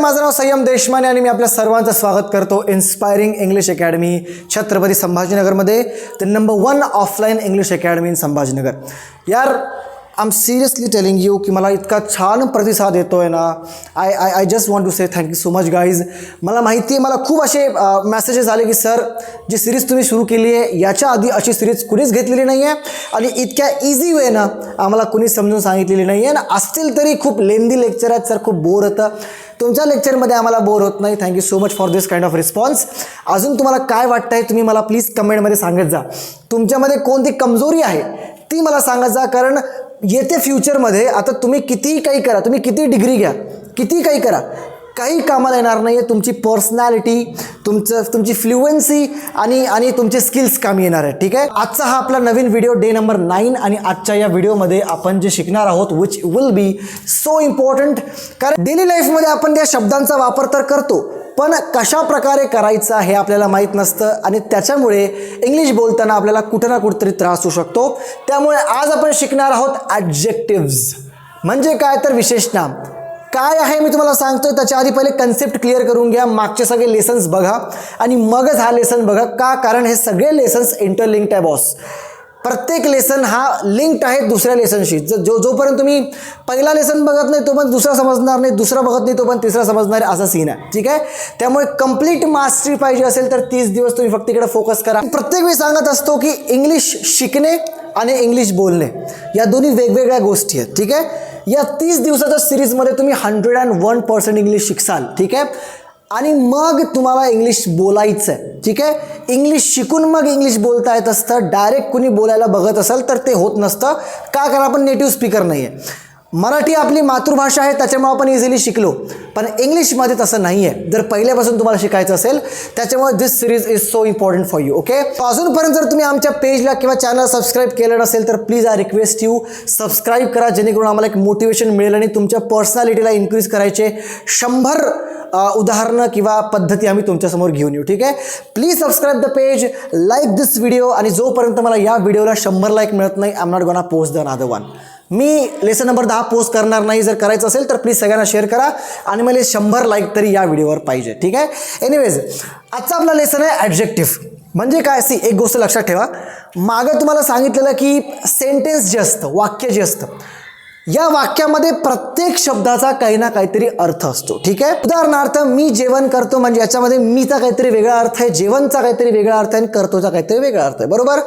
माझं नाव संयम देशमाने आणि मी आपल्या सर्वांचं स्वागत करतो inspiring English academy Chhatrapati संभाजीनगरमध्ये the number one offline English academy in Sambhajinagar. यार I am seriously telling you की मला इतका छान प्रतिसाद येतो आहे ना I I I just want to say thank you so much guys मला माहिती आहे मला खूप असे मेसेजेस आले की सर जी सिरीज तुम्ही सुरू केली आहे याच्या आधी अशी सिरीज कुणीच घेतलेली नाही आहे आणि इतक्या इझी वेनं आम्हाला कुणीच समजून सांगितलेली नाही आहे. आणि असतील तरी खूप लेंदी लेक्चर आहेत सर खूप बोर होतं. तुमच्या लेक्चरमध्ये आम्हाला बोर होत नाही. Thank you so much for this kind of response अजून तुम्हाला काय वाटतं आहे तुम्ही मला प्लीज कमेंटमध्ये सांगत जा. तुमच्यामध्ये कोणती कमजोरी आहे ती मला सांगत जा. कारण येते फ्युचरमध्ये आता तुम्ही कितीही काही करा तुम्ही किती डिग्री घ्या किती काही करा काही कामाला येणार नाही आहे तुमची पर्सनॅलिटी तुमचं तुमची फ्लुएन्सी आणि आणि तुमचे स्किल्स कामी येणार आहे ठीक आहे? आजचा हा आपला नवीन व्हिडिओ डे नंबर नाईन आणि आजच्या या व्हिडिओमध्ये आपण जे शिकणार आहोत which will be so important कारण डेली लाईफमध्ये आपण त्या शब्दांचा वापर तर करतो पण कशा प्रकारे करायचं हे आपल्याला माहीत नसतं आणि त्याच्यामुळे इंग्लिश बोलताना आपल्याला कुठं ना कुठंतरी त्रास होऊ शकतो. त्यामुळे आज आपण शिकणार आहोत ॲडजेक्टिव्ज म्हणजे काय तर विशेष नाम. काय आहे मी तुम्हाला सांगतोय त्याच्या आधी पहिले कन्सेप्ट क्लिअर करून घ्या मागचे सगळे लेसन्स बघा आणि मगच हा लेसन बघा. का? कारण हे सगळे लेसन्स इंटरलिंक्ड आहे बॉस प्रत्येक लेसन हा लिंक्ड आहे दुसऱ्या लेसनशी जर जो जोपर्यंत तुम्ही पहिला लेसन बघत नाही तो पण दुसरा समजणार नाही दुसरा बघत नाही तो पण तिसरा समजणार असा सीन आहे. ठीक आहे? त्यामुळे कंप्लीट मास्टरी पाहिजे असेल तर तीस दिवस तुम्ही फक्त इकडे फोकस करा. प्रत्येक वेळी सांगत असतो की इंग्लिश शिकणे आणि इंग्लिश बोलणे या दोन्ही वेगवेगळ्या गोष्टी आहेत. ठीक आहे? या तीस दिवसाच्या सिरीजमध्ये तुम्ही hundred and one percent English शिकसाल. ठीक आहे? आणि मग तुम्हाला इंग्लिश बोलायचं आहे ठीक आहे? इंग्लिश शिकून मग इंग्लिश बोलता येत असतं. डायरेक्ट कुणी बोलायला बघत असेल तर ते होत नसतं. का? कारण आपण नेटिव्ह स्पीकर नाही आहे मराठी आपली मातृभाषा आहे त्याच्यामुळे आपण इझिली शिकलो. पण इंग्लिशमध्ये तसं नाही आहे जर पहिल्यापासून तुम्हाला शिकायचं असेल त्याच्यामुळे this series is so important for you okay अजूनपर्यंत जर तुम्ही आमच्या पेजला किंवा चॅनल सबस्क्राईब केलं नसेल तर please I request you subscribe करा जेणेकरून आम्हाला एक मोटिवेशन मिळेल आणि तुमच्या पर्सनॅलिटीला इन्क्रीज करायचे शंभर उदाहरणं किंवा पद्धती आम्ही तुमच्यासमोर घेऊन येऊ ठीक आहे? Please subscribe the page like this video आणि जोपर्यंत मला या व्हिडिओला शंभर लाईक मिळत नाही I'm not gonna post the other one me lesson number दहा पोस्ट करणार नाही. जर करायचं असेल तर प्लीज सगळ्यांना शेअर करा. आणि मला शंभर लाईक तरी या व्हिडिओवर पाहिजे. ठीक आहे? एनिवेज आजचा आपला लेसन आहे ॲडजेक्टिव्ह म्हणजे काय? सी एक गोष्ट लक्षात ठेवा. मागं तुम्हाला सांगितलेलं की सेंटेन्स जे असतं वाक्य जे असतं या वाक्यामध्ये प्रत्येक शब्दाचा काही ना काहीतरी अर्थ असतो ठीक आहे? उदाहरणार्थ मी जेवण करतो म्हणजे याच्यामध्ये मीचा काहीतरी वेगळा अर्थ आहे जेवणचा काहीतरी वेगळा अर्थ आहे आणि करतोचा काहीतरी वेगळा अर्थ आहे बरोबर?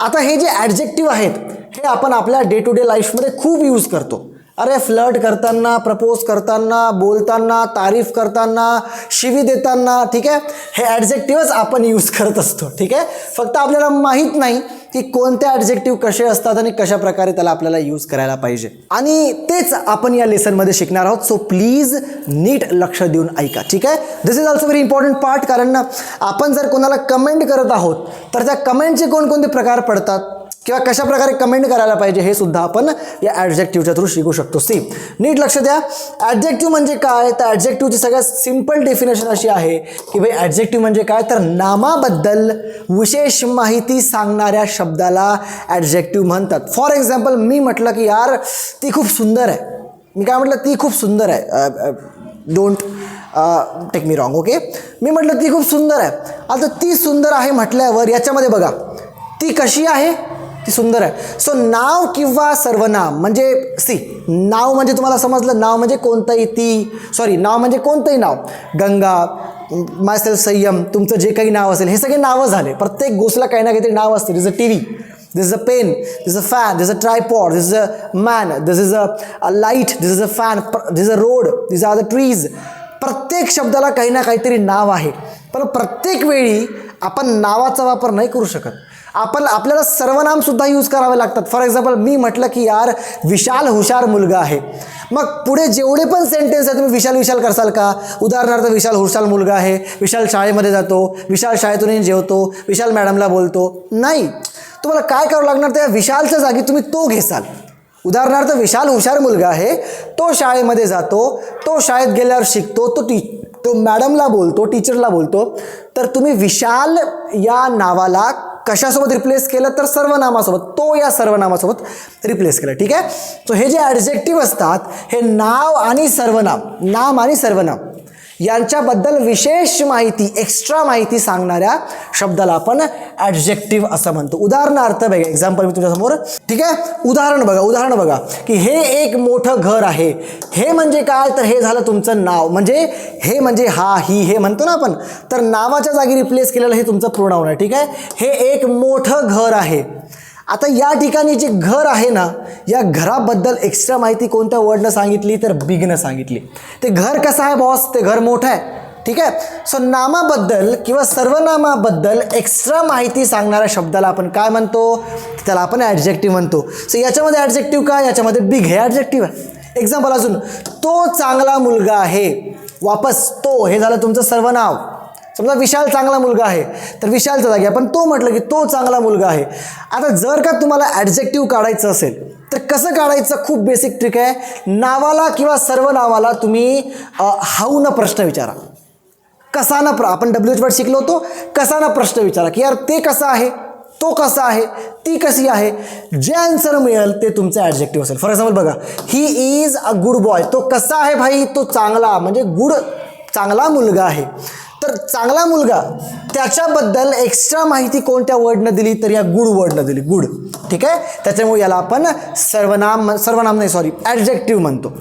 आता हे जे ॲडजेक्टिव्ह आहेत हे आपण आपल्या डे टू डे लाईफमध्ये खूप यूज करतो. अरे फ्लर्ट करताना प्रपोज करताना बोलताना तारीफ करताना शिवी देताना ठीक आहे? हे ॲडजेक्टिव्हच आपण यूज करत असतो ठीक आहे? फक्त आपल्याला माहीत नाही की कोणते ॲडजेक्टिव्ह कसे असतात आणि कशा प्रकारे त्याला आपल्याला यूज करायला पाहिजे. आणि तेच आपण या लेसनमध्ये शिकणार आहोत. सो प्लीज नीट लक्ष देऊन ऐका ठीक आहे? This is also very important part कारण ना आपण जर कोणाला कमेंट करत आहोत तर त्या कमेंटचे कोणकोणते प्रकार पडतात? किंवा कशा प्रकारे कमेंट करायला पाहिजे हे सुद्धा आपण या ॲडजेक्टिव्हच्या थ्रू शिकू शकतो. सी नीट लक्ष द्या. ॲडजेक्टिव्ह म्हणजे काय? तर ॲडजेक्टिव्हची सगळ्यात सिंपल डेफिनेशन अशी आहे की भाई ॲडजेक्टिव्ह म्हणजे काय? तर नामाबद्दल विशेष माहिती सांगणाऱ्या शब्दाला ॲडजेक्टिव्ह म्हणतात. फॉर एक्झाम्पल मी म्हटलं की यार ती खूप सुंदर आहे. मी काय म्हटलं? ती खूप सुंदर आहे. Don't take me wrong okay मी म्हटलं ती खूप सुंदर आहे. आता ती सुंदर आहे म्हटल्यावर याच्यामध्ये बघा ती कशी आहे? ती सुंदर आहे. सो नाव किंवा सर्वनाम म्हणजे सी नाव म्हणजे तुम्हाला समजलं नाव म्हणजे कोणतंही ती सॉरी नाव म्हणजे कोणतंही नाव. गंगा मायसेल संयम तुमचं जे काही नाव असेल हे सगळे नावं झाले. प्रत्येक गोष्टला काही ना काहीतरी नाव असते. This a T V this is a pen this a fan this a tripod this is a man this is a light this is a fan this a road this are the trees प्रत्येक शब्दाला काही ना काहीतरी नाव आहे. पण प्रत्येक वेळी आपण नावाचा वापर नाही करू शकत. आपण आपल्याला सर्वनामसुद्धा यूज करावे लागतात. फॉर एक्झाम्पल मी म्हटलं की यार विशाल हुशार मुलगा आहे. मग पुढे जेवढे पण सेंटेन्स आहे तुम्ही विशाल विशाल करसाल का? उदाहरणार्थ विशाल हुशाल मुलगा आहे विशाल शाळेमध्ये जातो विशाल शाळेतून जेवतो विशाल मॅडमला बोलतो. नाही. तुम्हाला काय करावं लागणार? त्या विशालच्या जागी तुम्ही तो घेसाल. उदाहरणार्थ विशाल हुशार मुलगा आहे तो शाळेमध्ये जातो तो शाळेत गेल्यावर शिकतो तो टी तो मॅडमला बोलतो टीचरला बोलतो. तर तुम्ही विशाल या नावाला कशासोबत रिप्लेस केलं तर सर्वनामासोबत तो या सर्वनामासोबत रिप्लेस केलं ठीक आहे? सो हे जे ॲडजेक्टिव्ह असतात हे नाव आणि सर्वनाम नाम आणि सर्वनाम यांच्याबद्दल विशेष माहिती एक्स्ट्रा माहिती सांगणाऱ्या शब्दाला आपण ॲडजेक्टिव्ह असं म्हणतो. उदाहरणार्थ बघा एक्झाम्पल मी तुझ्यासमोर ठीक आहे? उदाहरण बघा उदाहरण बघा की हे एक मोठं घर आहे. हे म्हणजे काय? तर हे झालं तुमचं नाव. म्हणजे हे म्हणजे हा ही हे म्हणतो ना आपण. तर नावाच्या जागी रिप्लेस केलेलं हे तुमचं प्रोनाऊन आहे ठीक आहे? हे एक मोठं घर आहे. आता या ठिकाणी जे घर आहे ना या घराबद्दल एक्स्ट्रा माहिती कोणत्या वर्डनं सांगितली तर बिगनं सांगितली. ते घर कसं आहे बॉस ते घर मोठं आहे. ठीक आहे? सो नामाबद्दल किंवा सर्वनामाबद्दल एक्स्ट्रा माहिती सांगणाऱ्या शब्दाला आपण काय म्हणतो? त्याला आपण ॲडजेक्टिव्ह म्हणतो. सो याच्यामध्ये ॲडजेक्टिव्ह काय? याच्यामध्ये बिग हे ॲडजेक्टिव्ह आहे. एक्झाम्पल अजून तो चांगला मुलगा आहे. वापस तो हे झालं तुमचं सर्वनाव समजा विशाल चांगला मुलगा आहे तर विशालच्या जागी आपण तो म्हटलं की तो चांगला मुलगा आहे. आता जर का तुम्हाला ॲडजेक्टिव्ह काढायचं असेल तर कसं काढायचं? खूप बेसिक ट्रिक आहे. नावाला किंवा सर्व नावाला तुम्ही हाऊ प्रश्न विचारा. कसा ना प्र आपण डब्ल्यू एच वर्ड शिकलो होतो कसा ना प्रश्न विचारा की यार ते कसं आहे? तो कसा आहे? ती कशी आहे? जे आन्सर मिळेल ते तुमचं ॲडजेक्टिव्ह असेल. फॉर एक्झाम्पल बघा he is a good boy तो कसा आहे भाई? तो चांगला म्हणजे गुड चांगला मुलगा आहे. तर चांगला मुलगा त्याच्याबद्दल एक्स्ट्रा माहिती कोणत्या वर्डनं दिली? तर या गुड वर्डनं दिली. गुड ठीक आहे? त्याच्यामुळे याला आपण सर्वनाम सर्वनाम नाही सॉरी ॲडजेक्टिव्ह म्हणतो.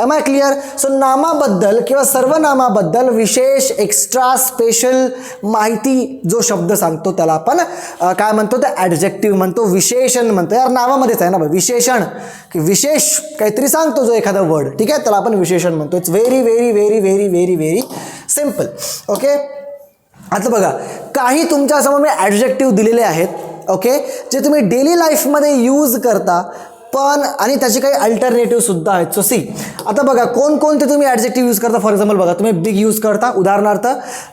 एम आय क्लिअर सो नामाबद्दल किंवा सर्वनामाबद्दल विशेष एक्स्ट्रा स्पेशल माहिती जो शब्द सांगतो त्याला आपण काय म्हणतो ते ॲडजेक्टिव्ह म्हणतो विशेषण म्हणतो यार नावामध्येच आहे ना बा, विशेषण की विशेष काहीतरी सांगतो जो एखादा वर्ड ठीक आहे त्याला आपण विशेषण म्हणतो it's very very very very very very simple okay आता बघा काही तुमच्यासमोर मी ॲडजेक्टिव्ह दिलेले आहेत ओके जे तुम्ही डेली लाईफमध्ये यूज करता पण आणि त्याचे काही अल्टरनेटिव्ह सुद्धा आहेत. सो सी आता बघा कोणकोणते तुम्ही ॲडजेक्टिव्ह यूज करता? फॉर एक्झाम्पल बघा तुम्ही बिग यूज करता उदाहरणार्थ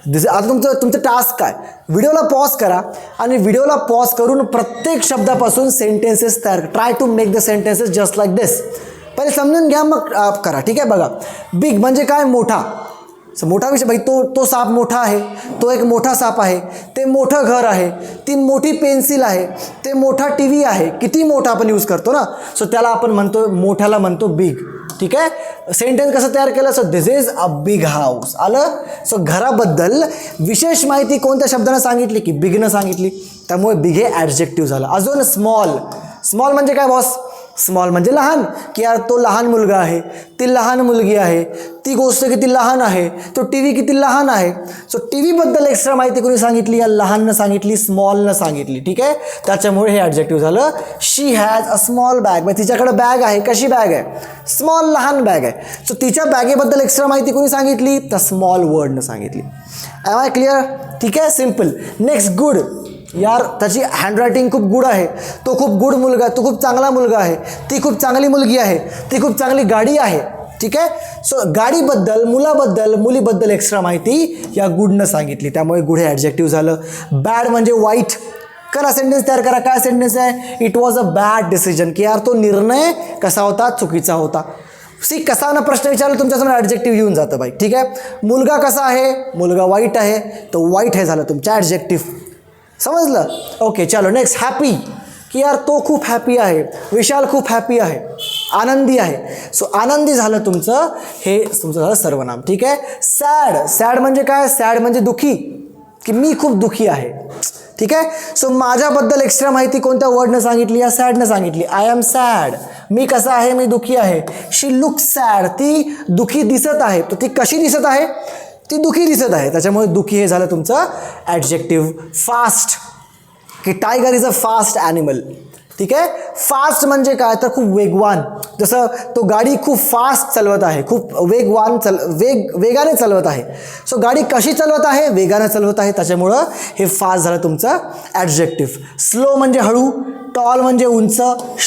दिस आता तुमचं तुमचं टास्क काय? व्हिडिओला पॉज करा आणि व्हिडिओला पॉज करून प्रत्येक शब्दापासून सेंटेन्सेस तयार try to make the sentences just like this पहिले समजून घ्या मग करा. ठीक आहे बघा. बिग म्हणजे काय? मोठा. मोठा विषय भाई तो तो साप मोठा आहे तो एक मोठा साप आहे ते मोठं घर आहे ती मोठी पेन्सिल आहे ते मोठा टी व्ही आहे किती मोठा आपण यूज करतो ना? सो त्याला आपण म्हणतो मोठ्याला म्हणतो बिग ठीक आहे? सेंटेन्स कसं तयार केलं? So this is a big house आलं? सो घराबद्दल विशेष माहिती कोणत्या शब्दानं सांगितली? की बिगनं सांगितली. त्यामुळे बिग हे ॲडजेक्टिव्ह झालं. अजून स्मॉल स्मॉल म्हणजे काय बॉस स्मॉल म्हणजे लहान की यार तो लहान मुलगा आहे ती लहान मुलगी आहे ती गोष्ट किती लहान आहे तो टी व्ही किती लहान आहे. सो टी व्हीबद्दल एक्स्ट्रा माहिती कोणी सांगितली? या लहाननं सांगितली स्मॉलनं सांगितली ठीक आहे? त्याच्यामुळे हे ॲडजेक्टिव्ह झालं. She has a small bag मग तिच्याकडे बॅग आहे. कशी बॅग आहे? स्मॉल लहान बॅग आहे. सो तिच्या बॅगेबद्दल एक्स्ट्रा माहिती कोणी सांगितली? तर स्मॉल वर्डनं सांगितली. आय आय क्लिअर ठीक आहे? सिंपल नेक्स्ट गुड यार त्याची हँडरायटिंग खूप गुड आहे. तो खूप गुड मुलगा आहे तो खूप चांगला मुलगा आहे. ती खूप चांगली मुलगी आहे. ती खूप चांगली गाडी आहे. ठीक आहे? सो गाडीबद्दल मुलाबद्दल मुलीबद्दल एक्स्ट्रा माहिती या गुडनं सांगितली. त्यामुळे गुड हे ॲडजेक्टिव्ह झालं. बॅड म्हणजे वाईट. करा सेंटेन्स तयार करा. काय सेंटेन्स आहे? It was a bad decision की यार तो निर्णय कसा होता? चुकीचा होता. सी कसा ना प्रश्न विचारला? तुमच्यासमोर ॲडजेक्टिव्ह येऊन जातं बाई. ठीक आहे? मुलगा कसा आहे? मुलगा वाईट आहे. तो वाईट हे झालं तुमच्या ॲडजेक्टिव्ह समजलं? ओके चलो नेक्स्ट हॅपी की यार तो खूप हॅपी आहे. विशाल खूप हॅपी आहे. आनंदी आहे. सो आनंदी झालं तुमचं हे तुमचं झालं सर्वनाम. ठीक आहे? सॅड सॅड म्हणजे काय? सॅड म्हणजे दुखी. की मी खूप दुखी आहे. ठीक आहे? सो माझ्याबद्दल एक्स्ट्रा माहिती कोणत्या वर्डनं सांगितली? या सॅडनं सांगितली. आय एम सॅड मी कसा आहे? मी दुखी आहे. शी लुक सॅड ती दुखी दिसत आहे. तर ती कशी दिसत आहे? ती दुखी दिसत आहे. त्याच्यामुळे दुखी हे झालं तुमचं ॲडजेक्टिव्ह फास्ट की tiger is a fast animal ठीक आहे? फास्ट म्हणजे काय? तर खूप वेगवान. जसं तो गाडी खूप फास्ट चालवत आहे. खूप वेगवान चल वेग वेगाने चालवत आहे. सो गाडी कशी चालवत आहे? वेगाने चालवत आहे. त्याच्यामुळं हे फास्ट झालं तुमचं ॲडजेक्टिव्ह स्लो म्हणजे हळू. टॉल म्हणजे उंच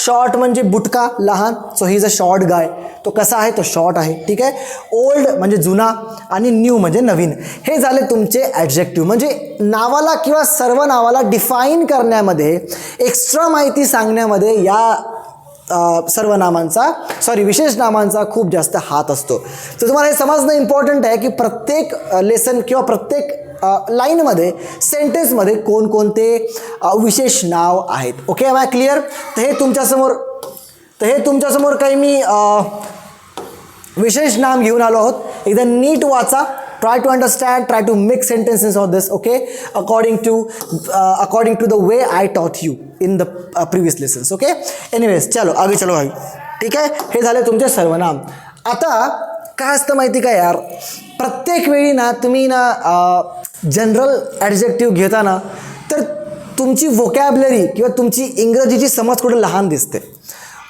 शॉर्ट म्हणजे बुटका लहान. So he is a short guy तो कसा आहे? तो शॉर्ट आहे. ठीक आहे? ओल्ड म्हणजे जुना आणि न्यू म्हणजे नवीन. हे झाले तुमचे ॲडजेक्टिव्ह म्हणजे नावाला किंवा सर्व नावाला डिफाईन करण्यामध्ये एक्स्ट्रा माहिती सांगण्यामध्ये या सर्व नामांचा सॉरी विशेष नामांचा खूप जास्त हात असतो. तर तुम्हाला हे समजणं इम्पॉर्टंट आहे की प्रत्येक लेसन किंवा प्रत्येक लाईनमध्ये सेंटेन्समध्ये कोणकोणते विशेष नाव आहेत. ओके आय क्लिअर तर हे तुमच्यासमोर तर हे तुमच्यासमोर काही मी विशेष नाम घेऊन आलो आहोत. एकदा नीट वाचा. Try to understand try to make sentences of this okay according to according to the way I taught you in the previous lessons okay anyways चलो आगे चलो भाई ठीक आहे? हे झाले तुमचे सर्वनाम आता काय असतं माहिती का यार? प्रत्येक वेळी ना तुम्ही ना जनरल ॲडजेक्टिव्ह घेताना तर तुमची वोकॅबलरी किंवा तुमची इंग्रजीची समज कुठे लहान दिसते?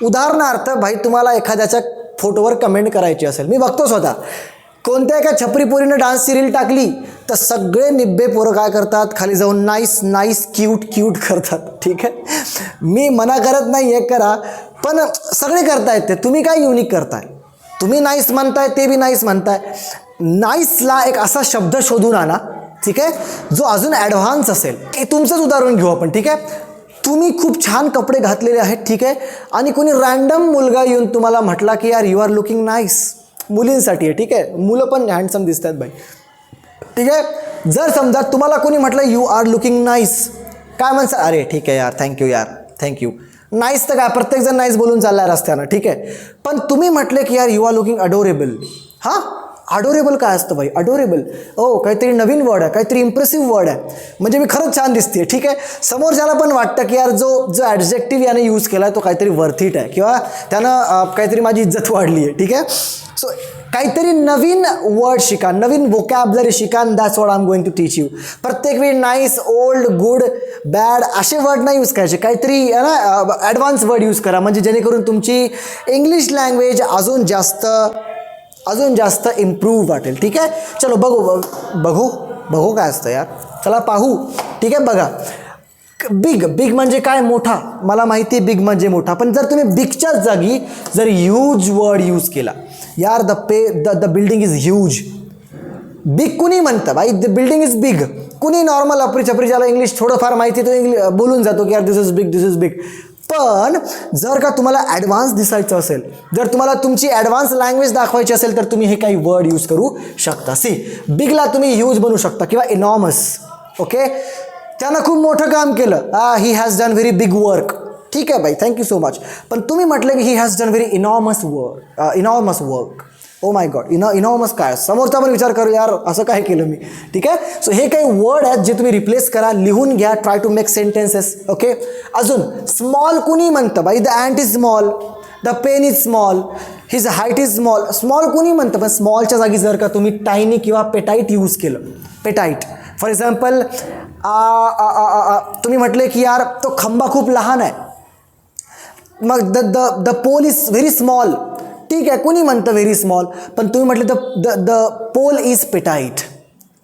उदाहरणार्थ भाई तुम्हाला एखाद्याच्या फोटोवर कमेंट करायची असेल. मी बघतो स्वतः. कोणत्या एका छपरी पोरीनं डान्सची टाकली तर सगळे निब्बे पोरं काय करतात? खाली जाऊन नाईस नाईस क्यूट क्यूट करतात. ठीक आहे? मी मना करत नाही हे करा. पण सगळे करतायत ते. तुम्ही काय युनिक करताय? तुम्ही नाईस म्हणताय ते बी नाईस म्हणताय. नाईसला एक असा शब्द शोधून आणा ठीक आहे? जो अजून ॲडव्हान्स असेल हे तुमचंच उदाहरण घेऊ आपण ठीक आहे? तुम्ही खूप छान कपडे घातलेले आहेत ठीक आहे? आणि कोणी रँडम मुलगा येऊन तुम्हाला म्हटला की यार यू आर लुकिंग नाईस मुलींसाठी आहे ठीक आहे? मुलं पण हँडसम दिसत आहेत बाई. ठीक आहे? जर समजा तुम्हाला कोणी म्हटलं यू आर लुकिंग नाईस काय म्हणसा अरे ठीक आहे यार थँक्यू यार थँक्यू नाईस तर काय? प्रत्येकजण नाईस बोलून चाललाय रस्त्यानं ठीक आहे? पण तुम्ही म्हटले की यार यू आर लुकिंग अडोरेबल हां? अडोरेबल काय असतं भाई अडोरेबल ओ काहीतरी नवीन वर्ड आहे काहीतरी इम्प्रेसिव्ह वर्ड आहे. म्हणजे मी खरंच छान दिसते ठीक आहे? समोरच्याला पण वाटतं की यार जो जो ॲडजेक्टिव्ह याने यूज केला आहे तो काहीतरी वर्थिट आहे. किंवा त्यानं काहीतरी माझी इज्जत वाढली आहे ठीक आहे? सो काहीतरी नवीन वर्ड शिका नवीन वोकॅबलरी शिका that's what I am going to teach you प्रत्येक वेळी नाईस ओल्ड गुड बॅड असे वर्ड नाही यूज करायचे. काहीतरी आहे ना ॲडव्हान्स वर्ड यूज करा. म्हणजे जेणेकरून तुमची इंग्लिश लँग्वेज अजून जास्त अजून जास्त इम्प्रूव्ह वाटेल ठीक आहे? चलो बघू बघू बघू काय असतं यार. चला पाहू. ठीक आहे बघा. बिग बिग म्हणजे काय? मोठा. मला माहिती आहे बिग म्हणजे मोठा. पण जर तुम्ही बिगच्याच जागी जर ह्यूज वर्ड यूज केला यार the pay the the building is huge big कुणी म्हणतं? भाई द बिल्डिंग इज बिग कुणी नॉर्मल अपरी छपरी ज्याला इंग्लिश थोडंफार माहिती तो इंग्लिश बोलून जातो की यार this is big this is big पण जर का तुम्हाला ॲडव्हान्स दिसायचं असेल जर तुम्हाला तुमची ॲडव्हान्स लँग्वेज दाखवायची असेल तर तुम्ही हे काही वर्ड यूज करू शकता. सी बिगला तुम्ही ह्यूज बनू शकता किंवा इनॉमस ओके त्यानं खूप मोठं काम केलं. He has done very big work ठीक आहे बाई थँक्यू सो मच पण तुम्ही म्हटलं की he has done very enormous work enormous work oh my God Eno enormous काय? समोरचा पण विचार करू यार असं काय केलं मी? ठीक आहे? सो हे काही वर्ड आहेत जे तुम्ही रिप्लेस करा लिहून घ्या try to make sentences okay अजून स्मॉल कुणी म्हणतं? बाई the ant is small the pen is small his height is small small कुणी म्हणतं? पण स्मॉलच्या जागी जर का तुम्ही टायनी किंवा पेटाईट यूज केलं पेटाईट फॉर एक्झाम्पल तुम्ही म्हटले की यार तो खंबा खूप लहान आहे. मग the the the pole is very small ठीक आहे कोणी म्हणतं व्हेरी स्मॉल पण तुम्ही म्हटलं the the the pole is petite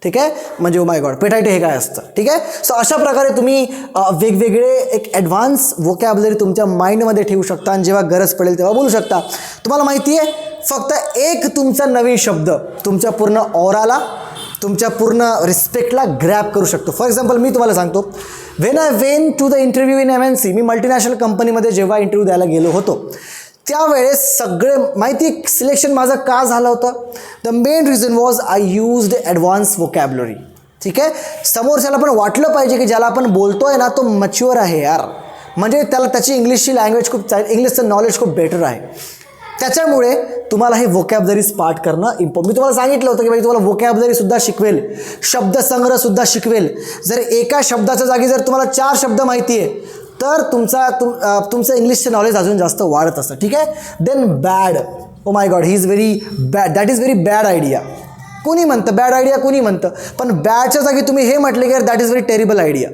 ठीक आहे? म्हणजे ओ माय गॉड पेटाईट हे काय असतं? ठीक आहे? सो अशा प्रकारे तुम्ही वेगवेगळे एक ॲडव्हान्स वोकॅबलरी तुमच्या माइंडमध्ये ठेवू शकता आणि जेव्हा गरज पडेल तेव्हा बोलू शकता. तुम्हाला माहिती आहे फक्त एक तुमचा नवीन शब्द तुमच्या पूर्ण ऑराला तुमच्या पूर्ण रिस्पेक्टला ग्रॅप करू शकतो. फॉर एक्झाम्पल मी तुम्हाला सांगतो when I went to the interview in M N C me multinational कंपनीमध्ये जेव्हा इंटरव्ह्यू द्यायला गेलो होतो त्यावेळेस सगळे माहिती सिलेक्शन माझं का झालं होतं? The main reason was I used advance vocabulary ठीक आहे? समोरच्याला पण वाटलं पाहिजे की ज्याला आपण बोलतोय ना तो मच्युअर आहे यार. म्हणजे त्याला त्याची इंग्लिशची लँग्वेज खूप इंग्लिशचं नॉलेज खूप बेटर आहे. त्याच्यामुळे तुम्हाला हे वोकॅबलरीज पाठ करणं इम्पॉ मी तुम्हाला सांगितलं होतं की भाई तुम्हाला वोकॅबलरीसुद्धा शिकवेल. शब्दसंग्रहसुद्धा शिकवेल. जर एका शब्दाच्या जागी जर तुम्हाला चार शब्द माहिती आहे तर तुमचा तुम तुमचं इंग्लिशचं नॉलेज अजून जास्त वाढत असतं ठीक आहे? Then bad oh my God he is very bad that is very bad idea कोणी म्हणतं? बॅड आयडिया कोणी म्हणतं? पण बॅडच्या जागी तुम्ही हे म्हटले की that is very terrible idea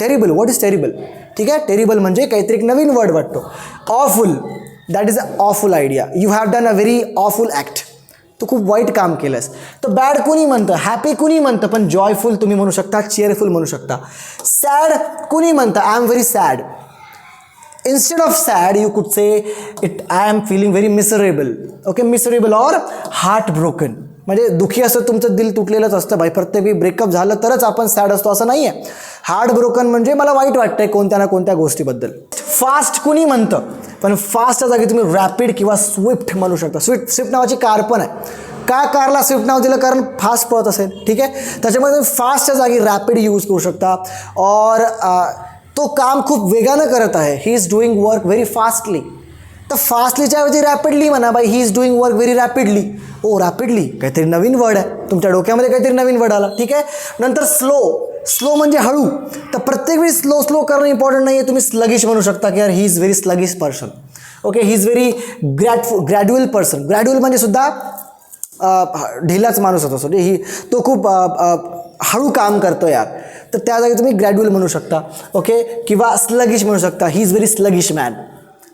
terrible what is terrible ठीक आहे? टेरिबल म्हणजे काहीतरी एक नवीन वर्ड वाटतो. Awful that is a awful idea you have done a very awful act तू खूप वाईट काम केलंस तर बॅड कुणी म्हणतं हॅपी कुणी म्हणतं पण जॉयफुल तुम्ही म्हणू शकता चेअरफुल म्हणू शकता सॅड कुणी म्हणतं I am very sad instead of sad you could say it I am feeling very miserable okay miserable or heart broken म्हणजे दुःखी असं तुमचं दिल तुटलेलंच असतं भाई. प्रत्येक वेळी ब्रेकअप झालं तरच आपण सॅड असतो असं नाही आहे हार्ट ब्रोकन म्हणजे मला वाईट वाटतंय कोणत्या ना कोणत्या गोष्टीबद्दल. फास्ट कुणी म्हणतं पण फास्टच्या जागी तुम्ही रॅपिड किंवा स्विफ्ट म्हणू शकता. स्विफ्ट स्विफ्ट नावाची कार पण आहे. का कारला स्विफ्ट नाव दिलं? कारण फास्ट पळत असेल. ठीक आहे? त्याच्यामध्ये तुम्ही फास्टच्या जागी रॅपिड यूज करू शकता. और तो काम खूप वेगानं करत आहे. He is doing work very fastly तर फास्टलीच्या ऐवजी रॅपिडली म्हणा बाई he is doing work very rapidly oh rapidly काहीतरी नवीन वर्ड आहे. तुमच्या डोक्यामध्ये काहीतरी नवीन वर्ड आला. ठीक आहे? नंतर स्लो स्लो म्हणजे हळू. तर प्रत्येक वेळी स्लो स्लो करणं इम्पॉर्टंट नाही आहे तुम्ही स्लगिश म्हणू शकता की यार he is very sluggish person okay he is very ग्रॅडफु gradual person gradual म्हणजे सुद्धा ढिलाच माणूस होतो. सो ही तो खूप हळू काम करतो यार. तर त्या जागी तुम्ही ग्रॅड्युअल म्हणू शकता. ओके किंवा स्लगिश म्हणू शकता. He is very sluggish man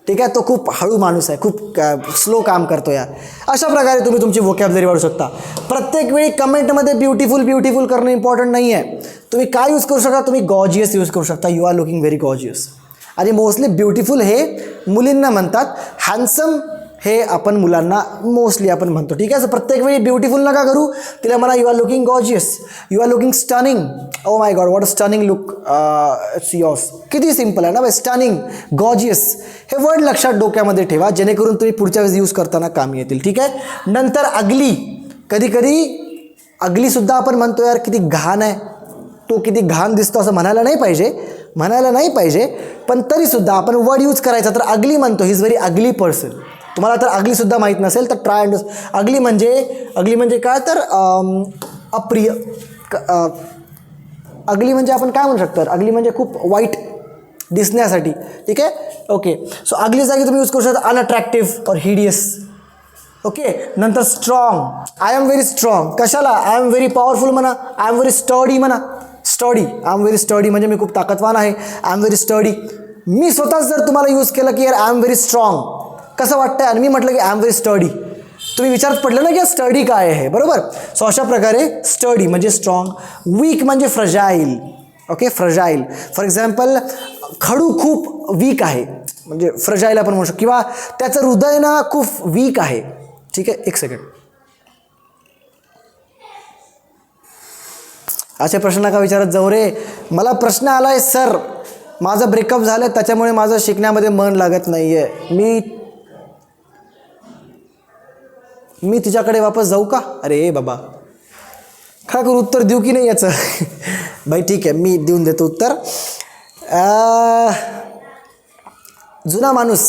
ठीक आहे? तो खूप हळू माणूस आहे खूप स्लो काम करतो या अशा प्रकारे तुम्ही तुमची वोकॅबलरी वाढू शकता. प्रत्येक वेळी कमेंटमध्ये ब्युटिफुल ब्युटिफुल करणं इम्पॉर्टंट नाही आहे तुम्ही काय यूज करू शकता? तुम्ही गॉजियस यूज करू शकता. You are looking very gorgeous आणि मोस्टली ब्युटिफुल हे मुलींना म्हणतात. हॅन्सम हे आपण मुलांना मोस्टली आपण म्हणतो. ठीक आहे? सो प्रत्येक वेळी ब्युटिफुल नका करू. तिला म्हणा you are looking gorgeous you are looking stunning oh my God what stunning look it's yours किती सिंपल आहे ना बाय स्टनिंग गॉजियस हे वर्ड लक्षात डोक्यामध्ये ठेवा जेणेकरून तुम्ही पुढच्या वेळेस यूज करताना कामी येतील. ठीक आहे? नंतर अगली. कधी कधी अगलीसुद्धा आपण म्हणतो यार किती घाण आहे. तो किती घाण दिसतो असं म्हणायला नाही पाहिजे. म्हणायला नाही पाहिजे. पण तरीसुद्धा आपण वर्ड यूज करायचा तर अगली म्हणतो he is very ugly person तुम्हाला तर अगलीसुद्धा माहीत नसेल तर ट्राय अंडर अगली म्हणजे अगली म्हणजे काय तर अप्रिय क- अगली म्हणजे आपण काय म्हणू शकतो? अगली म्हणजे खूप वाईट दिसण्यासाठी. ठीक आहे? ओके सो अगली जागी तुम्ही यूज करू शकता अनअट्रॅक्टिव्ह और हिडियस ओके नंतर strong I am very strong कशाला? आय एम व्हेरी पॉवरफुल म्हणा. आय एम व्हेरी स्टडी म्हणा. Sturdy I am very sturdy म्हणजे मी खूप ताकदवान आहे. आय एम व्हेरी स्टडी मी स्वतःच जर तुम्हाला यूज केलं की यार आय एम व्हेरी स्ट्रॉंग कसं वाटतं आणि मी म्हटलं की आय एम व्हेरी स्टडी तुम्ही विचारत पडलं ना की स्टडी काय आहे? बरोबर? सो अशा प्रकारे स्टडी म्हणजे स्ट्रॉंग वीक म्हणजे fragile okay fragile for example खडू खूप वीक आहे. म्हणजे फ्रजाईल आपण म्हणू शकतो. किंवा त्याचं हृदय ना खूप वीक आहे. ठीक आहे? एक सेकंड असे प्रश्न का विचारत जाऊ रे. मला प्रश्न आला आहे सर माझं ब्रेकअप झालं त्याच्यामुळे माझं शिकण्यामध्ये मन लागत नाही आहे मी मी तिच्याकडे वापस जाऊ का? अरे बाबा. काय करू उत्तर देऊ की नाही याचं? बाई ठीक आहे मी देऊन देतो उत्तर. जुना माणूस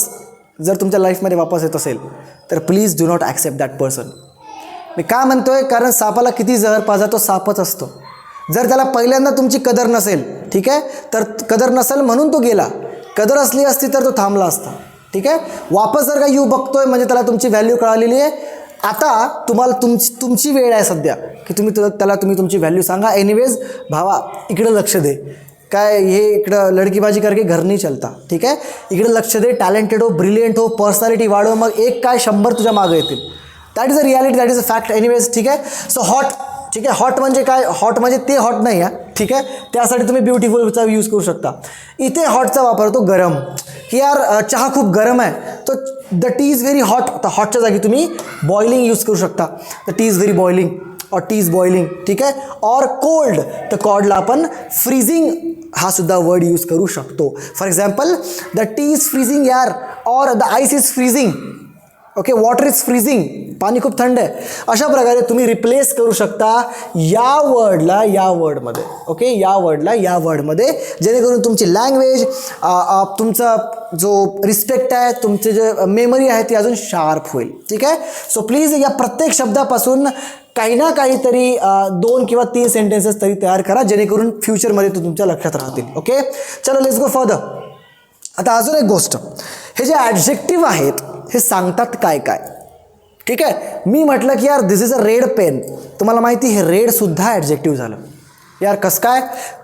जर तुमच्या लाईफमध्ये वापस येत असेल तर please do not accept that person. मी काय आहे कारण सापाला किती जहर पाजा तो सापच असतो. जर त्याला पहिल्यांदा तुमची कदर नसेल ठीक आहे तर कदर नसेल म्हणून तो गेला. कदर असली असती तर तो थांबला असता ठीक आहे? वापस जर का यू बघतोय म्हणजे त्याला तुमची व्हॅल्यू कळालेली आहे आता तुम्हाला तुमची तुमची वेळ आहे सध्या की तुम्ही तुला त्याला तुम्ही तुमची व्हॅल्यू सांगा. एनिवेज भावा इकडं लक्ष दे. काय हे इकडं लडकीबाजी करके घर नाही चलता ठीक आहे? इकडे लक्ष दे. टॅलेंटेड हो ब्रिलियंट हो पर्सनॅलिटी वाढव मग एक काय शंभर तुझ्या मागं येतील. That is a reality that is a fact anyways ठीक आहे? सो हॉट ठीक आहे? हॉट म्हणजे काय? हॉट म्हणजे ते हॉट नाही आहे ठीक आहे? त्यासाठी तुम्ही ब्युटिफुलचा यूज करू शकता. इथे हॉटचा वापर गरम. की यार चहा खूप गरम आहे तो the tea is very hot तर हॉटच्या जागी तुम्ही बॉइलिंग यूज करू शकता. The tea is very boiling और टी इज बॉइलिंग ठीक आहे? और कोल्ड तर कॉडला आपण फ्रीजिंग हा सुद्धा वर्ड यूज करू शकतो. For example the tea is freezing यार और the ice is freezing okay water is freezing पाणी खूप थंड आहे. अशा प्रकारे तुम्ही रिप्लेस करू शकता या वर्डला या वर्डमध्ये ओके या वर्डला या वर्डमध्ये जेणेकरून तुमची लँग्वेज तुमचा जो रिस्पेक्ट आहे तुमचे जे मेमरी आहे ती अजून शार्प होईल. ठीक आहे? सो प्लीज या प्रत्येक शब्दापासून काही ना काहीतरी दोन किंवा तीन सेंटेन्सेस तरी तयार करा जेणेकरून फ्युचरमध्ये तो तुमच्या लक्षात राहतील. ओके चलो लेट्स गो फर्दर आता अजून एक गोष्ट. हे जे ॲडजेक्टिव्ह आहेत हे सांगतात काय काय? ठीक आहे? मी म्हटलं की यार this is a red pen तुम्हाला माहिती हे रेडसुद्धा ॲडजेक्टिव्ह झालं. यार कसं काय?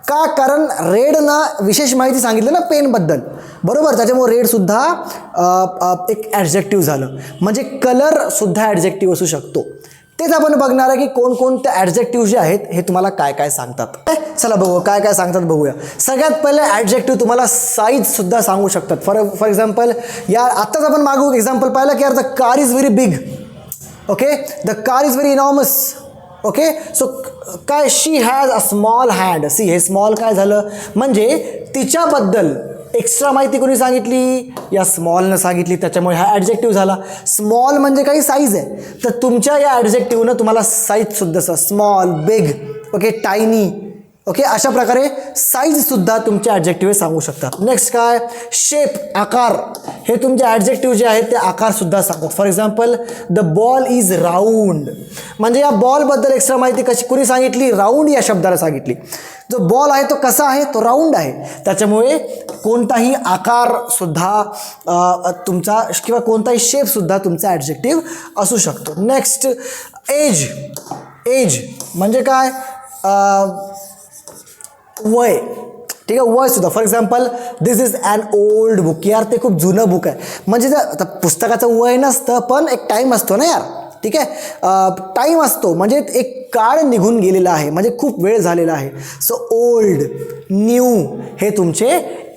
का? कारण रेडनं विशेष माहिती सांगितली ना पेनबद्दल बरोबर? त्याच्यामुळे रेडसुद्धा एक ॲडजेक्टिव्ह झालं. म्हणजे कलरसुद्धा ॲडजेक्टिव्ह असू शकतो. तेच आपण बघणार आहे की कोणकोणते ॲडजेक्टिव्ह जे आहेत हे तुम्हाला काय काय सांगतात. चला बघू काय काय सांगतात बघूया. सगळ्यात पहिले ॲडजेक्टिव्ह तुम्हाला साईजसुद्धा सांगू शकतात. फॉर फॉर एक्झाम्पल या आत्ताच आपण मागू एक्झाम्पल पाहिलं की यार the car is very big okay the car is very enormous okay so काय she has a small hand see हे स्मॉल काय झालं? म्हणजे तिच्याबद्दल एक्स्ट्रा माहिती कोणी सांगितली? या स्मॉलनं सांगितली त्याच्यामुळे हा ॲडजेक्टिव्ह झाला. स्मॉल म्हणजे काही साईज आहे. तर तुमच्या या ॲडजेक्टिव्हनं तुम्हाला साईजसुद्धा small big okay tiny okay अशा प्रकारे साईजसुद्धा तुमचे ॲडजेक्टिव्ह सांगू शकतात. नेक्स्ट काय? शेप आकार. हे तुमचे ॲडजेक्टिव्ह जे आहेत ते आकारसुद्धा सांगतात. For example the ball is round म्हणजे या बॉलबद्दल एक्स्ट्रा माहिती कशी कुणी सांगितली? राऊंड या शब्दाला सांगितली. जो बॉल आहे तो कसा आहे? तो राऊंड आहे. त्याच्यामुळे कोणताही आकारसुद्धा तुमचा किंवा कोणताही शेपसुद्धा तुमचा ॲडजेक्टिव्ह असू शकतो. नेक्स्ट एज एज म्हणजे काय? वय. ठीक आहे वय सुद्धा for example this is an old book यार ते खूप जुनं बुक आहे. म्हणजे जर आता पुस्तकाचं वय नसतं पण एक टाईम असतो ना यार. ठीक आहे? टाईम असतो. म्हणजे एक काळ निघून गेलेला आहे. म्हणजे खूप वेळ झालेला आहे. सो ओल्ड न्यू हे तुमचे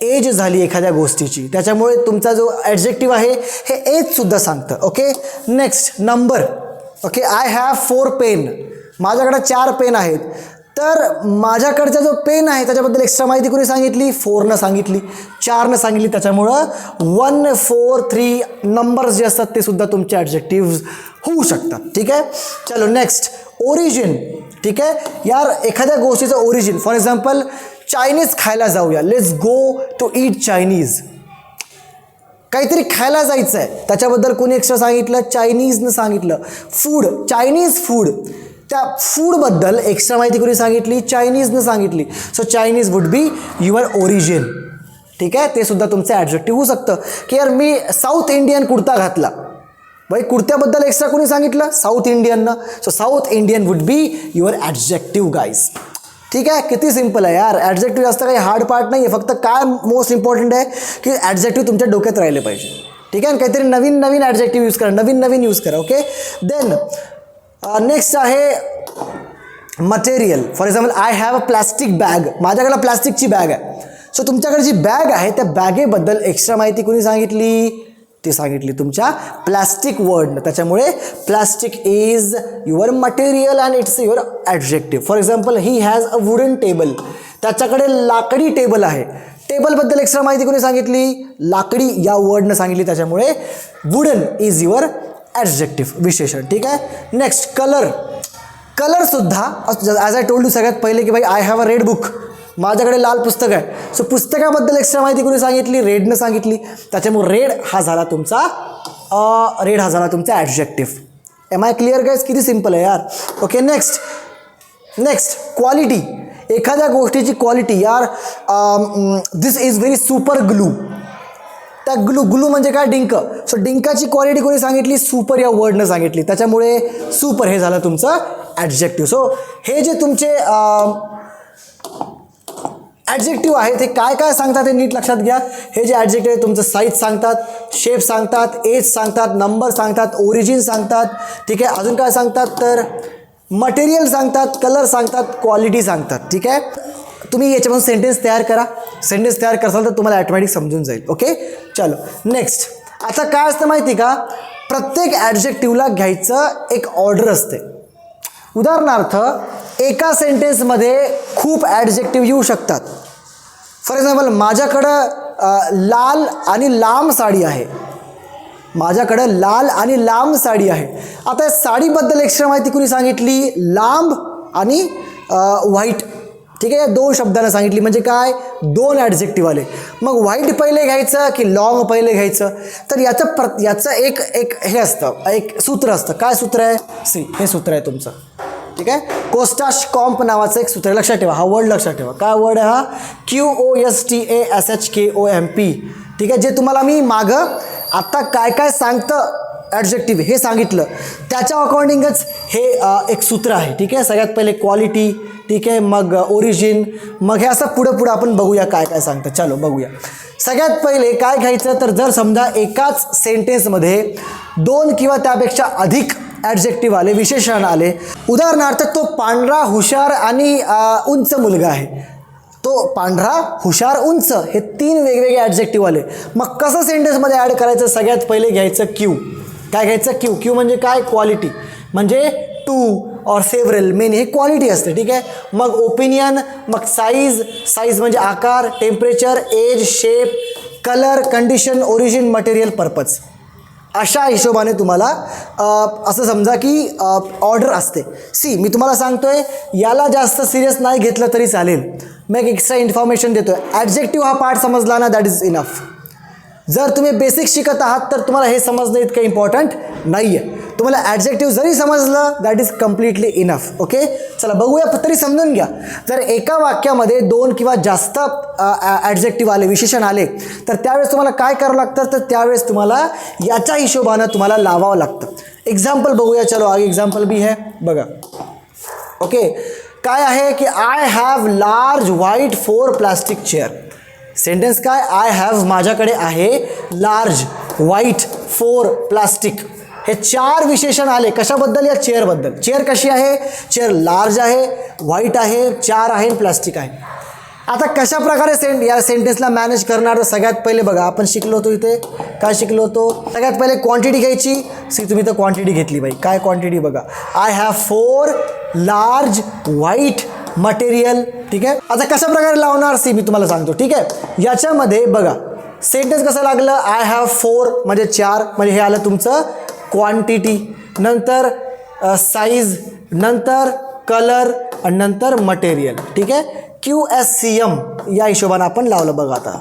एज झाली एखाद्या गोष्टीची. त्याच्यामुळे तुमचा जो ॲडजेक्टिव्ह आहे हे एजसुद्धा सांगतं. Okay next number okay I have four pen माझ्याकडे चार पेन आहेत. तर माझ्याकडचा जो पेन आहे त्याच्याबद्दल एक्स्ट्रा माहिती कोणी सांगितली? फोरनं सांगितली. चारनं सांगितली. त्याच्यामुळं वन फोर थ्री नंबर्स जे असतात ते सुद्धा तुमचे ॲडजेक्टिव्ह होऊ शकतात. ठीक आहे? चलो नेक्स्ट ओरिजिन ठीक आहे? यार एखाद्या गोष्टीचं ओरिजिन फॉर एक्झाम्पल चायनीज खायला जाऊया. Let's go to eat Chinese काहीतरी खायला जायचं आहे त्याच्याबद्दल कोणी एक्स्ट्रा सांगितलं? चायनीजनं सांगितलं. फूड चायनीज फूड त्या फूडबद्दल एक्स्ट्रा माहिती कोणी सांगितली? चायनीजनं सांगितली. So Chinese would be your origin ठीक आहे? ते सुद्धा तुमचं ॲडजेक्टिव्ह होऊ शकतं. की यार मी साऊथ इंडियन कुर्ता घातला. बाई कुर्त्याबद्दल एक्स्ट्रा कोणी सांगितलं? South इंडियननं so South Indian would be your adjective guys ठीक आहे? किती सिंपल आहे यार. ॲडजेक्टिव्ह जास्त काही हार्ड पार्ट नाही आहे फक्त काय मोस्ट इम्पॉर्टंट आहे? की ॲडजेक्टिव्ह तुमच्या डोक्यात राहिले पाहिजे. ठीक आहे? काहीतरी नवीन नवीन ॲडजेक्टिव्ह यूज करा. नवीन नवीन यूज करा ओके देन Uh, नेक्स्ट आहे material for example I have a plastic bag माझ्याकडे प्लॅस्टिकची बॅग आहे. सो तुमच्याकडे जी बॅग आहे त्या बॅगेबद्दल एक्स्ट्रा माहिती कोणी सांगितली? ती सांगितली तुमच्या प्लॅस्टिक वर्डनं त्याच्यामुळे plastic is your material and it's your adjective for example he has a wooden table त्याच्याकडे लाकडी टेबल आहे. टेबलबद्दल एक्स्ट्रा माहिती कोणी सांगितली? लाकडी या वर्डनं सांगितली. त्याच्यामुळे वुडन इज युअर ॲडजेक्टिव्ह विशेषण ठीक आहे? नेक्स्ट कलर कलरसुद्धा ॲज आय टोल्ड यू सगळ्यात पहिले की भाई I have a red book माझ्याकडे लाल पुस्तक आहे. सो पुस्तकाबद्दल एक्स्ट्रा माहिती कोणी सांगितली? रेडनं सांगितली. त्याच्यामुळे रेड हा झाला तुमचा रेड हा झाला तुमचा adjective am I clear guys किती सिंपल आहे यार. ओके नेक्स्ट नेक्स्ट क्वालिटी एखाद्या गोष्टीची क्वालिटी यार this is very super glue त्या ग्लू ग्लू म्हणजे काय? डिंक. सो डिंकाची क्वालिटी कोणी सांगितली? सुपर या वर्डनं सांगितली. त्याच्यामुळे सुपर हे झालं तुमचं ॲडजेक्टिव्ह सो हे जे तुमचे ॲडजेक्टिव्ह आहे ते काय काय सांगतात हे नीट लक्षात घ्या. हे जे ॲडजेक्टिव्ह आहे तुमचं साईज सांगतात शेप सांगतात एज सांगतात नंबर सांगतात ओरिजिन सांगतात. ठीक आहे? अजून काय सांगतात? तर मटेरियल सांगतात कलर सांगतात क्वालिटी सांगतात. ठीक आहे? तुम्ही याच्यापासून सेंटेन्स तयार करा. सेंटेन्स तयार करसाल तर तुम्हाला ॲटोमॅटिक समजून जाईल. ओके चलो नेक्स्ट आता काय असतं माहिती का? प्रत्येक ॲडजेक्टिव्हला घ्यायचं एक ऑर्डर असते. उदाहरणार्थ एका सेंटेन्समध्ये खूप ॲडजेक्टिव्ह येऊ शकतात. फॉर एक्झाम्पल माझ्याकडं लाल आणि लांब साडी आहे. माझ्याकडं लाल आणि लांब साडी आहे. आता या साडीबद्दल एक्स्ट्रा माहिती कुणी सांगितली? लांब आणि व्हाईट ठीक आहे? या दोन शब्दानं सांगितली. म्हणजे काय? दोन ॲडजेक्टिव्ह आले. मग वाईट पहिले घ्यायचं की लॉंग पहिले घ्यायचं? तर याचं प्र याचं एक एक हे असतं. एक सूत्र असतं. काय सूत्र आहे? सी. हे सूत्र आहे तुमचं. ठीक आहे? कोस्टाश कॉम्प नावाचं एक सूत्र आहे. लक्षात ठेवा. हा वर्ड लक्षात ठेवा. काय वर्ड आहे हा? Q O S T A S H K O M P ठीक आहे? जे तुम्हाला मी मागं आत्ता काय काय सांगतं ॲडजेक्टिव्ह हे सांगितलं. त्याच्या अकॉर्डिंगच हे एक सूत्र आहे. ठीक आहे? सगळ्यात पहिले क्वालिटी ठीक आहे? मग ओरिजिन मग हे असं पुढं पुढं आपण बघूया काय काय सांगतं चलो बघूया. सगळ्यात पहिले काय घ्यायचं? तर जर समजा एकाच सेंटेन्समध्ये दोन किंवा त्यापेक्षा अधिक ॲडजेक्टिव्ह आले विशेषण आले उदाहरणार्थ तो पांढरा हुशार आणि उंच मुलगा आहे. तो पांढरा हुशार उंच हे तीन वेगवेगळे ॲडजेक्टिव्ह आले. मग कसं सेंटेन्समध्ये ॲड करायचं? सगळ्यात पहिले घ्यायचं क्यू काय घ्यायचं? क्यू क्यू म्हणजे काय? क्वालिटी म्हणजे टू और सेवरल मेन हे क्वालिटी असते ठीक आहे? मग ओपिनियन मग साईज साईज म्हणजे आकार temperature age shape colour condition origin material purpose अशा हिशोबाने तुम्हाला असं समजा की ऑर्डर असते. सी मी तुम्हाला सांगतो आहे याला जास्त सिरियस नाही घेतलं तरी चालेल. मी एक एक्स्ट्रा इन्फॉर्मेशन देतो आहे ॲडजेक्टिव्ह हा पार्ट समजला ना दॅट इज इनफ जर तुम्ही बेसिक शिकत आहात तर तुम्हाला हे समजणं इतकं इम्पॉर्टंट नाही आहे तुम्हाला ॲडजेक्टिव्ह जरी समजलं that is completely enough okay चला बघूया तरी समजून घ्या. जर एका वाक्यामध्ये दोन किंवा जास्त ॲडजेक्टिव्ह आले विशेषण आले तर त्यावेळेस तुम्हाला काय करावं लागतं? तर त्यावेळेस तुम्हाला याच्या हिशोबानं तुम्हाला लावावं लागतं. एक्झाम्पल बघूया चलो आगे एक्झाम्पल बी है बघा. ओके काय आहे की I have large white four plastic chair sentence काय? आय हॅव माझ्याकडे आहे लार्ज व्हाईट फोर प्लास्टिक हे चार विशेषण आले. कशाबद्दल? या चेअरबद्दल चेअर कशी आहे? चेअर लार्ज आहे व्हाईट आहे चार आहे प्लास्टिक आहे. आता कशा प्रकारे सेंट या सेंटेन्सला मॅनेज करणार? तर सगळ्यात पहिले बघा आपण शिकलो होतो इथे. काय शिकलो होतो? सगळ्यात पहिले क्वांटिटी घ्यायची. सी तुम्ही तर क्वांटिटी घेतली बाई. काय क्वांटिटी बघा? I have four large white material ठीक आहे? आता कशा प्रकारे लावणार सी मी तुम्हाला सांगतो ठीक आहे? याच्यामध्ये बघा सेंटेन्स कसं लागलं? आय हॅव फोर म्हणजे चार म्हणजे हे आलं तुमचं क्वांटिटी नंतर साईज नंतर कलर आणि नंतर मटेरियल ठीक आहे? क्यू एस सी एम या हिशोबानं आपण लावलं बघा आता.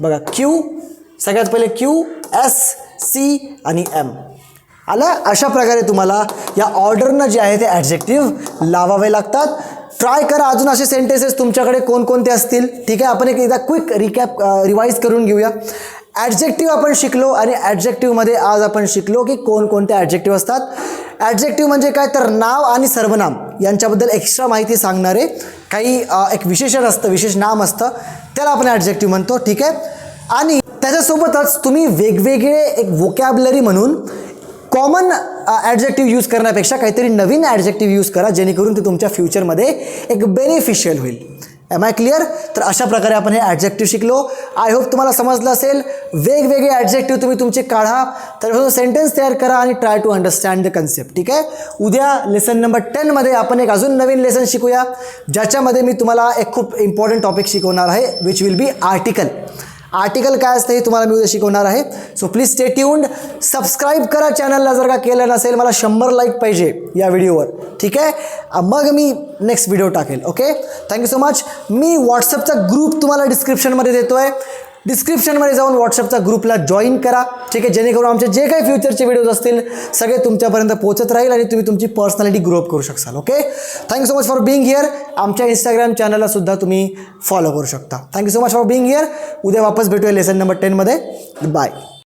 बघा क्यू सगळ्यात पहिले क्यू एस सी आणि एम आलं? अशा प्रकारे तुम्हाला या ऑर्डरनं जे आहे ते ॲडजेक्टिव्ह लावावे लागतात. ट्राय करा. अजून असे सेंटेन्सेस तुमच्याकडे कोणकोणते असतील? ठीक आहे? आपण एक एकदा क्विक रिकॅप रिवाईज करून घेऊया. ॲडजेक्टिव्ह आपण शिकलो आणि ॲडजेक्टिव्हमध्ये आज आपण शिकलो की कोणकोणते ॲडजेक्टिव्ह असतात. ॲडजेक्टिव्ह म्हणजे काय? तर नाव आणि सर्वनाम. यांच्याबद्दल एक्स्ट्रा माहिती सांगणारे काही एक विशेषण असतं विशेष नाम असतं. त्याला आपण ॲडजेक्टिव्ह म्हणतो. ठीक आहे? आणि त्याच्यासोबतच तुम्ही वेगवेगळे एक वोकॅबलरी म्हणून कॉमन ॲडजेक्टिव्ह यूज करण्यापेक्षा काहीतरी नवीन ॲडजेक्टिव्ह यूज करा जेणेकरून ते तुमच्या फ्युचरमध्ये एक बेनिफिशियल होईल. एम आय क्लिअर तर अशा प्रकारे आपण हे ॲडजेक्टिव्ह शिकलो. आय होप तुम्हाला समजलं असेल. वेगवेगळे ॲडजेक्टिव्ह तुम्ही तुमचे काढा. तर सेंटेन्स तयार करा आणि try to understand the concept ठीक आहे? उद्या लेसन नंबर टेनमध्ये आपण एक अजून नवीन लेसन शिकूया. ज्याच्यामध्ये मी तुम्हाला एक खूप इम्पॉर्टंट टॉपिक शिकवणार आहे which will be article article काय असतं हे तुम्हाला मी उद्या शिकवणार आहे. So please stay tuned subscribe करा चॅनलला जर का केलं नसेल मला शंभर लाईक पाहिजे या व्हिडिओवर ठीक आहे? मग मी नेक्स्ट व्हिडिओ टाकेल okay thank you so much मी व्हॉट्सअपचा ग्रुप तुम्हाला डिस्क्रिप्शनमध्ये देतो आहे डिस्क्रिप्शनमध्ये जाऊन व्हॉट्सअपचा ग्रुपला जॉईन करा. ठीक आहे? जेणेकरून आमचे जे काही फ्युचरचे व्हिडिओज असतील सगळे तुमच्यापर्यंत पोहोचत राहील आणि तुम्ही तुमची पर्सनॅलिटी ग्रोअप करू शकाल okay thank you so much for being here आमच्या इंस्टाग्राम चॅनलला सुद्धा तुम्ही फॉलो करू शकता. Thank you so much for being here उद्या वापस भेटूया लेसन नंबर टेनमध्ये बाय